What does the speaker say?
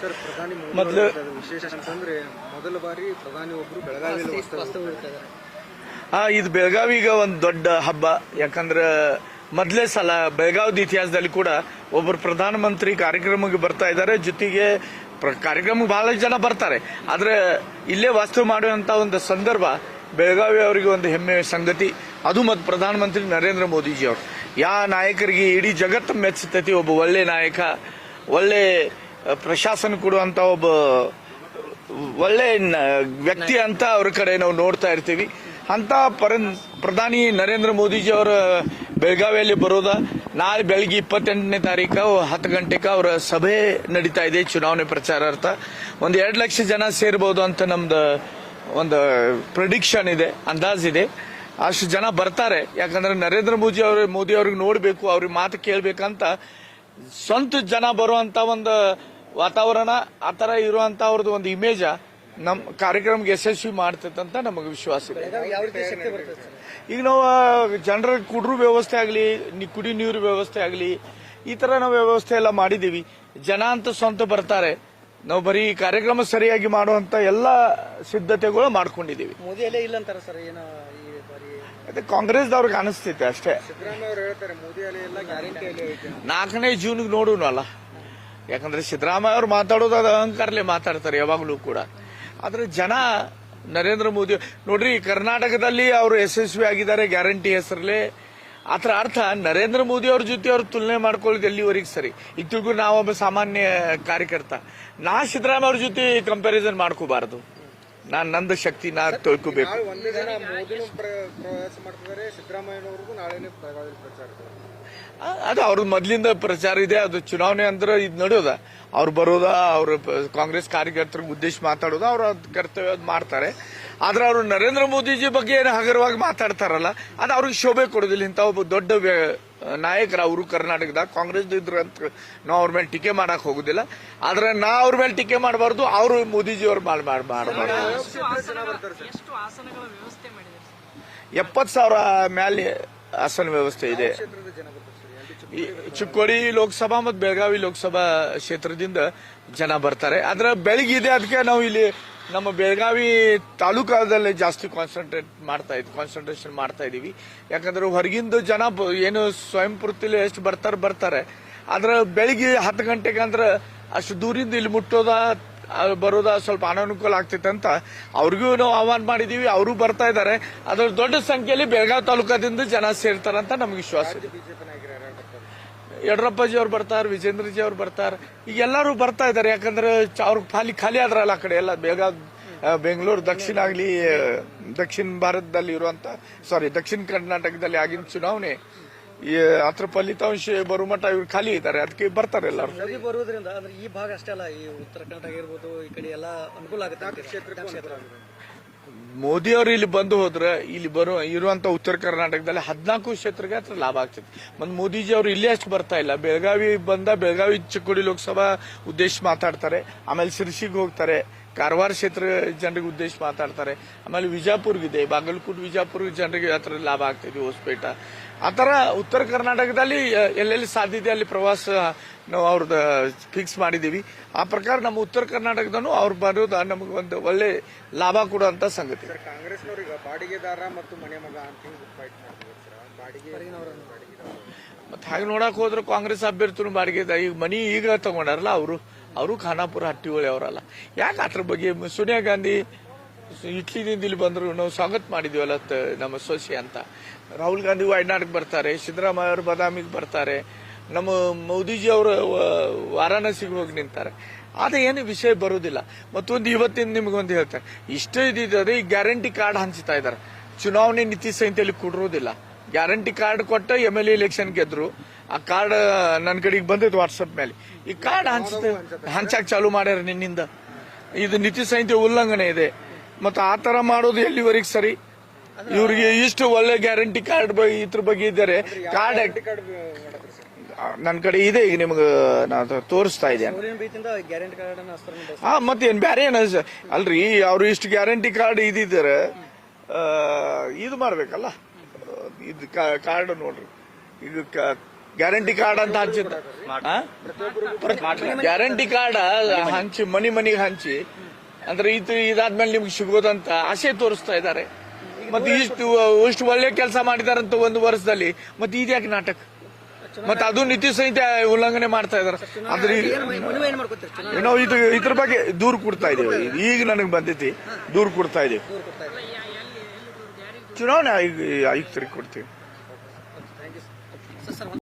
Sir ಪ್ರಧಾನಿ ಮೊದಲು ವಿಶೇಷ ಅಂತಂದ್ರೆ ಮೊದಲ ಬಾರಿ ಪ್ರಧಾನಿ ಒಬ್ರು ಬೆಳಗಾವಿ ಇದು ಬೆಳಗಾವಿಗ ಒಂದು ದೊಡ್ಡ ಹಬ್ಬ. ಯಾಕಂದ್ರೆ ಮೊದಲೇ ಸಲ ಬೆಳಗಾವಿದ ಇತಿಹಾಸದಲ್ಲಿ ಕೂಡ ಒಬ್ಬರು ಪ್ರಧಾನಮಂತ್ರಿ ಕಾರ್ಯಕ್ರಮಕ್ಕೆ ಬರ್ತಾ ಇದ್ದಾರೆ. ಜೊತೆಗೆ ಪ್ರ- ಕಾರ್ಯಕ್ರಮಕ್ಕೆ ಬಹಳ ಜನ ಬರ್ತಾರೆ. ಆದ್ರೆ ಇಲ್ಲೇ ವಾಸ್ತು ಮಾಡುವಂತ ಒಂದು ಸಂದರ್ಭ ಬೆಳಗಾವಿ ಅವರಿಗೆ ಒಂದು ಹೆಮ್ಮೆ ಸಂಗತಿ. ಅದು ಮತ್ತು ಪ್ರಧಾನಮಂತ್ರಿ ನರೇಂದ್ರ ಮೋದಿಜಿ ಅವರು. ಯಾವ ನಾಯಕರಿಗೆ ಇಡೀ ಜಗತ್ತು ಮೆಚ್ಚುತ್ತೈತಿ ಒಬ್ಬ ಒಳ್ಳೆ ನಾಯಕ ಒಳ್ಳೆ ಪ್ರಶಾಸನ ಕೊಡುವಂತ ಒಬ್ಬ ಒಳ್ಳೆ ವ್ಯಕ್ತಿ ಅಂತ ಅವ್ರ ಕಡೆ ನಾವು ನೋಡ್ತಾ ಇರ್ತೀವಿ. ಅಂತ ಪರ, ಪ್ರಧಾನಿ ನರೇಂದ್ರ ಮೋದಿಜಿ ಅವರ ಬೆಳಗಾವಿಯಲ್ಲಿ ಬರೋದ. ನಾಳೆ ಬೆಳಗ್ಗೆ ಇಪ್ಪತ್ತೆಂಟನೇ ತಾರೀಕು ಹತ್ತು ಗಂಟೆಗೆ ಅವರ ಸಭೆ ನಡೀತಾ ಇದೆ ಚುನಾವಣೆ ಪ್ರಚಾರಾರ್ಥ. ಒಂದು ಎರಡು ಲಕ್ಷ ಜನ ಸೇರ್ಬೋದು ಅಂತ ನಮ್ದು ಒಂದು ಪ್ರಿಡಿಕ್ಷನ್ ಇದೆ ಅಂದಾಜಿದೆ ಅಷ್ಟು ಜನ ಬರ್ತಾರೆ. ಯಾಕಂದ್ರೆ ನರೇಂದ್ರ ಮೋದಿ ಅವರು, ಮೋದಿ ಅವ್ರಿಗೆ ನೋಡಬೇಕು, ಅವ್ರಿಗೆ ಮಾತು ಕೇಳಬೇಕಂತ ಸ್ವಂತ ಜನ ಬರುವಂತ ಒಂದು ವಾತಾವರಣ ಆ ತರ ಇರುವಂತ ಅವ್ರದ್ದು ಒಂದು ಇಮೇಜ ನಮ್ಮ ಕಾರ್ಯಕ್ರಮಕ್ಕೆ ಯಶಸ್ವಿ ಮಾಡ್ತೈತೆ ಅಂತ ನಮಗೆ ವಿಶ್ವಾಸ ಇದೆ. ಈಗ ನಾವು ಜನರ ಕುಡ್ರು ವ್ಯವಸ್ಥೆ ಆಗಲಿ ಕುಡಿ ನೀರು ವ್ಯವಸ್ಥೆ ಆಗಲಿ ಈ ತರ ನಾವು ವ್ಯವಸ್ಥೆ ಎಲ್ಲ ಮಾಡಿದ್ದೀವಿ. ಜನ ಅಂತ ಸ್ವಂತ ಬರ್ತಾರೆ. ನಾವು ಬರೀ ಕಾರ್ಯಕ್ರಮ ಸರಿಯಾಗಿ ಮಾಡುವಂತ ಎಲ್ಲ ಸಿದ್ಧತೆಗಳು ಬಾರಿ? ಅದೇ ಕಾಂಗ್ರೆಸ್ದವ್ರಿಗೆ ಅನಿಸ್ತೈತೆ ಅಷ್ಟೇ. ನಾಲ್ಕನೇ ಜೂನ್ಗೆ ನೋಡೋಣ ಅಲ್ಲ ಯಾಕಂದ್ರೆ ಸಿದ್ದರಾಮಯ್ಯ ಅವ್ರು ಮಾತಾಡೋದು ಅದು ಅಹಂಕಾರಲೆ ಮಾತಾಡ್ತಾರೆ ಯಾವಾಗಲೂ ಕೂಡ. ಆದ್ರೆ ಜನ, ನರೇಂದ್ರ ಮೋದಿ, ನೋಡ್ರಿ, ಕರ್ನಾಟಕದಲ್ಲಿ ಅವರು ಯಶಸ್ವಿ ಆಗಿದ್ದಾರೆ, ಗ್ಯಾರಂಟಿ ಹೆಸರಲ್ಲಿ. ಅದರ ಅರ್ಥ, ನರೇಂದ್ರ ಮೋದಿ ಅವ್ರ ಜೊತೆ ಅವ್ರು ತುಲನೆ ಮಾಡ್ಕೊಳ್ಳೋದು ಎಲ್ಲಿವರೆಗೆ ಸರಿ? ತಿಳ್ಕೊ ನಾವೊಬ್ಬ ಸಾಮಾನ್ಯ ಕಾರ್ಯಕರ್ತ. ನಾ ಸಿದ್ದರಾಮಯ್ಯ ಅವ್ರ ಜೊತೆ ಕಂಪ್ಯಾರಿಸನ್ ಮಾಡ್ಕೋಬಾರದು. ನಾನ್ ನಂದು ಶಕ್ತಿ ನಾ ತಿಳ್ಕೋಬೇಕು. ಅದು ಅವ್ರ ಮೊದ್ಲಿಂದ ಪ್ರಚಾರ ಇದೆ ಅದು ಚುನಾವಣೆ ಅಂದ್ರೆ ಇದು ನಡೆಯೋದ. ಅವ್ರು ಬರೋದ ಅವ್ರ ಕಾಂಗ್ರೆಸ್ ಕಾರ್ಯಕರ್ತರ ಉದ್ದೇಶ ಮಾತಾಡೋದ ಅವ್ರ ಕರ್ತವ್ಯ ಅದ್ ಮಾಡ್ತಾರೆ. ಆದ್ರೆ ಅವರು ನರೇಂದ್ರ ಮೋದಿಜಿ ಬಗ್ಗೆ ಏನು ಹಗರವಾಗಿ ಮಾತಾಡ್ತಾರಲ್ಲ ಅದು ಅವ್ರಿಗೆ ಶೋಭೆ ಕೊಡೋದಿಲ್ಲ ಇಂಥ ಒಬ್ಬ ದೊಡ್ಡ ನಾಯಕರ ಅವರು ಕರ್ನಾಟಕದಾಗ ಕಾಂಗ್ರೆಸ್ ಇದ್ರು ಅಂತ ನಾವು ಅವ್ರ ಮೇಲೆ ಟೀಕೆ ಮಾಡಕ್ ಹೋಗುದಿಲ್ಲ. ಆದ್ರೆ ನಾ ಅವ್ರ ಮೇಲೆ ಟೀಕೆ ಮಾಡಬಾರ್ದು ಅವರು ಮೋದಿಜಿ ಅವ್ರು ಮಾಡ್ ಮಾಡ್- ಮಾಡಬಾರ್ದು ಎಪ್ಪತ್ತು ಸಾವಿರ ಮ್ಯಾಲೆ ಆಸನ ವ್ಯವಸ್ಥೆ ಇದೆ. ಚಿಕ್ಕೋಡಿ ಲೋಕಸಭಾ ಮತ್ತು ಬೆಳಗಾವಿ ಲೋಕಸಭಾ ಕ್ಷೇತ್ರದಿಂದ ಜನ ಬರ್ತಾರೆ. ಆದ್ರೆ ಬೆಳಗಿದೆ ಅದಕ್ಕೆ ನಾವು ಇಲ್ಲಿ ನಮ್ಮ ಬೆಳಗಾವಿ ತಾಲೂಕಾದಲ್ಲಿ ಜಾಸ್ತಿ ಕಾನ್ಸಂಟ್ರೇಟ್ ಮಾಡ್ತಾ ಇದ್ವಿ ಕಾನ್ಸಂಟ್ರೇಷನ್ ಮಾಡ್ತಾ ಇದೀವಿ. ಯಾಕಂದ್ರೆ ಹೊರಗಿಂದ ಜನ ಏನು ಸ್ವಯಂ ಪೂರ್ತಿಲಿ ಎಷ್ಟು ಬರ್ತಾರೆ ಬರ್ತಾರೆ. ಆದ್ರೆ ಬೆಳಿಗ್ಗೆ ಹತ್ತು ಗಂಟೆಗೆ ಅಂದ್ರೆ ಅಷ್ಟು ದೂರಿಂದ ಇಲ್ಲಿ ಮುಟ್ಟೋದ ಬರೋದ ಸ್ವಲ್ಪ ಅನಾನುಕೂಲ ಆಗ್ತೈತೆ ಅಂತ ಅವ್ರಿಗೂ ನಾವು ಆಹ್ವಾನ ಮಾಡಿದೀವಿ, ಅವರು ಬರ್ತಾ ಇದ್ದಾರೆ ಅದ್ರ ದೊಡ್ಡ ಸಂಖ್ಯೆಯಲ್ಲಿ ಬೆಳಗಾವಿ ತಾಲೂಕಾದಿಂದ ಜನ ಸೇರ್ತಾರಂತ ನಮ್ಗೆ ವಿಶ್ವಾಸ ಇದೆ ಬಿಜೆಪಿ ನಾಯಕರು ಯಾರು ಬರ್ತಾರೆ ಯಡಿಯೂರಪ್ಪಾಜಿ ಅವ್ರು ಬರ್ತಾರೆ ವಿಜೇಂದ್ರಜಿ ಅವ್ರು ಬರ್ತಾರೆ. ಈಗ ಎಲ್ಲರೂ ಬರ್ತಾ ಇದ್ದಾರೆ. ಯಾಕಂದ್ರೆ ಅವ್ರ ಖಾಲಿ ಖಾಲಿ ಆದ್ರಲ್ಲ ಆ ಕಡೆ ಎಲ್ಲ. ಬೇಗ ಬೆಂಗಳೂರು ದಕ್ಷಿಣ ಆಗಲಿ ದಕ್ಷಿಣ ಭಾರತದಲ್ಲಿ ಇರುವಂತ ಸಾರಿ ದಕ್ಷಿಣ ಕರ್ನಾಟಕದಲ್ಲಿ ಆಗಿನ ಚುನಾವಣೆ ಈ ಅದ್ರ ಫಲಿತಾಂಶ ಬರೋ ಮಟ್ಟ ಇವ್ರು ಖಾಲಿ ಇದ್ದಾರೆ. ಅದಕ್ಕೆ ಬರ್ತಾರೆ ಎಲ್ಲರೂ. ಮೋದಿ ಬರುವುದರಿಂದ ಅಂದ್ರೆ ಈ ಭಾಗ ಅಷ್ಟೇ ಅಲ್ಲ ಈ ಉತ್ತರ ಕರ್ನಾಟಕ ಇರ್ಬೋದು ಈ ಕಡೆ ಎಲ್ಲ ಅನುಕೂಲ ಆಗುತ್ತೆ ಮೋದಿ ಅವರು ಇಲ್ಲಿ ಬಂದು ಹೋದ್ರೆ ಇಲ್ಲಿ ಬರೋ, ಇರುವಂತ ಉತ್ತರ ಕರ್ನಾಟಕದಲ್ಲಿ ಹದಿನಾಲ್ಕು ಕ್ಷೇತ್ರಕ್ಕೆ ಹತ್ರ ಲಾಭ ಆಗ್ತದೆ. ಮತ್ತು ಮೋದಿಜಿ ಅವರು ಇಲ್ಲೇ ಅಷ್ಟು ಬರ್ತಾ ಇಲ್ಲ. ಬೆಳಗಾವಿ ಬಂದ, ಬೆಳಗಾವಿ ಚಿಕ್ಕೋಡಿ ಲೋಕಸಭಾ ಉದ್ದೇಶ ಮಾತಾಡ್ತಾರೆ, ಆಮೇಲೆ ಸಿರ್ಸಿಗೆ ಹೋಗ್ತಾರೆ. ಕಾರವಾರ ಕ್ಷೇತ್ರ ಜನರಿಗೆ ಉದ್ದೇಶ ಮಾತಾಡ್ತಾರೆ. ಆಮೇಲೆ ವಿಜಾಪುರ್ಗಿದೆ ಬಾಗಲಕೋಟೆ ವಿಜಾಪುರ ಜನರಿಗೆ ಥರ ಲಾಭ ಆಗ್ತಿದೆ ಹೊಸಪೇಟ. ಆ ಥರ ಉತ್ತರ ಕರ್ನಾಟಕದಲ್ಲಿ ಎಲ್ಲೆಲ್ಲಿ ಸಾಧ್ಯತೆ ಅಲ್ಲಿ ಪ್ರವಾಸ ನಾವು ಅವ್ರದ್ದು ಫಿಕ್ಸ್ ಮಾಡಿದ್ದೀವಿ. ಆ ಪ್ರಕಾರ ನಮ್ಮ ಉತ್ತರ ಕರ್ನಾಟಕದನು ಅವ್ರು ಬರೋದು ನಮಗೆ ಒಂದು ಒಳ್ಳೆ ಲಾಭ ಕೊಡುವಂತ ಸಂಗತಿ. ಕಾಂಗ್ರೆಸ್ನವ್ರಿಗೆ ಬಾಡಿಗೆದಾರ ಮತ್ತು ಮನೆ ಮಗ ಅಂತ ಮತ್ತೆ ಹಾಗೆ ನೋಡಕ್ ಹೋದ್ರೆ ಕಾಂಗ್ರೆಸ್ ಅಭ್ಯರ್ಥಿನೂ ಬಾಡಿಗೆ. ಈಗ ಮನಿ ಈಗ ತಗೊಂಡಾರಲ್ಲ ಅವರು. ಅವರು ಖಾನಾಪುರ ಹಟ್ಟಿಹೊಳಿ ಅವರಲ್ಲ. ಯಾಕೆ ಅದ್ರ ಬಗ್ಗೆ ಸೋನಿಯಾ ಗಾಂಧಿ ಇಟ್ಲಿದಿಂದ ಇಲ್ಲಿ ಬಂದರು ನಾವು ಸ್ವಾಗತ ಮಾಡಿದೀವಲ್ಲ ನಮ್ಮ ಸೋಸಿ ಅಂತ. ರಾಹುಲ್ ಗಾಂಧಿ ವಯನಾಡಿಗೆ ಬರ್ತಾರೆ, ಸಿದ್ದರಾಮಯ್ಯ ಅವರು ಬದಾಮಿಗೆ ಬರ್ತಾರೆ. ನಮ್ಮ ಮೋದಿಜಿ ಅವರು ವಾರಾಣಸಿಗೆ ಹೋಗಿ ನಿಂತಾರೆ. ಆದರೆ ಏನು ವಿಷಯ ಬರೋದಿಲ್ಲ. ಮತ್ತೊಂದು ಇವತ್ತಿನ ನಿಮಗೊಂದು ಹೇಳ್ತಾರೆ ಇಷ್ಟೇ ಇದ್ದಿದ್ದಾರೆ ಈ ಗ್ಯಾರಂಟಿ ಕಾರ್ಡ್ ಹಂಚ್ತಾ ಇದ್ದಾರೆ ಚುನಾವಣೆ ನೀತಿ ಸಂಹಿತೆಯಲ್ಲಿ ಕೊಡಿರೋದಿಲ್ಲ ಗ್ಯಾರಂಟಿ ಕಾರ್ಡ್ ಕೊಟ್ಟ ಎಂ ಎಲ್ ಎಲೆಕ್ಷನ್ ಗೆದ್ರು. ಆ ಕಾರ್ಡ್ ನನ್ನ ಕಡೆಗೆ ಬಂದಿತ್ತು ವಾಟ್ಸಪ್ ಮೇಲೆ ಈ ಕಾರ್ಡ್ ಹಂಚ ಹಂಚಕ್ ಚಾಲು ಮಾಡ್ಯಾರ ನಿನ್ನಿಂದ. ಇದು ನೀತಿ ಸಂಹಿತೆ ಉಲ್ಲಂಘನೆ ಇದೆ. ಮತ್ತೆ ಆ ತರ ಮಾಡೋದು ಎಲ್ಲಿವರೆಗೆ ಸರಿ? ಇವ್ರಿಗೆ ಇಷ್ಟು ಒಳ್ಳೆ ಗ್ಯಾರಂಟಿ ಕಾರ್ಡ್ ಬಗ್ಗೆ ಇದ್ರ ಬಗ್ಗೆ ಇದ್ದಾರೆ. ಕಾರ್ಡ್ ನನ್ನ ಕಡೆ ಇದೆ ಈಗ ನಿಮ್ಗೆ ನಾನು ತೋರಿಸ್ತಾ ಇದ್ದೇನೆ ಹಾ ಮತ್ತೇನು ಬೇರೆ ಏನ ಅಲ್ರಿ ಅವ್ರು ಇಷ್ಟು ಗ್ಯಾರಂಟಿ ಕಾರ್ಡ್ ಇದ್ದಿದ್ದಾರೆ ಇದು ಮಾಡ್ಬೇಕಲ್ಲ. ಇದು ಕಾರ್ಡ್ ನೋಡ್ರಿ. ಇದು ಗ್ಯಾರಂಟಿ ಕಾರ್ಡ್ ಅಂತ ಹಂಚಿದ್ದ ಗ್ಯಾರಂಟಿ ಕಾರ್ಡ್ ಹಂಚಿ ಮನಿ ಮನಿಗೆ ಹಂಚಿ. ಅಂದ್ರೆ ಇದು ಇದಾದ್ಮೇಲೆ ನಿಮ್ಗೆ ಸಿಗೋದಂತ ಆಸೆ ತೋರಿಸ್ತಾ ಇದ್ದಾರೆ ಮತ್ತೆ ಇಷ್ಟು ಇಷ್ಟು ಒಳ್ಳೆ ಕೆಲಸ ಮಾಡಿದಾರಂತ ಒಂದು ವರ್ಷದಲ್ಲಿ ಮತ್ತೆ ಇದ್ಯಾಕೆ ನಾಟಕ? ಮತ್ತೆ ಅದು ನೀತಿ ಸಂಹಿತೆ ಉಲ್ಲಂಘನೆ ಮಾಡ್ತಾ ಇದಾರೆ. ಆದ್ರೆ ನಾವು ಇದು ಇದ್ರ ಬಗ್ಗೆ ದೂರು ಕೊಡ್ತಾ ಇದೀವಿ. ಈಗ ನನಗೆ ಬಂದೈತಿ ದೂರು ಕೊಡ್ತಾ ಇದ್ದೇವೆ ಚುನಾವಣೆ ಆಯುಕ್ತರಿಗೆ ಕೊಡ್ತೀವಿ.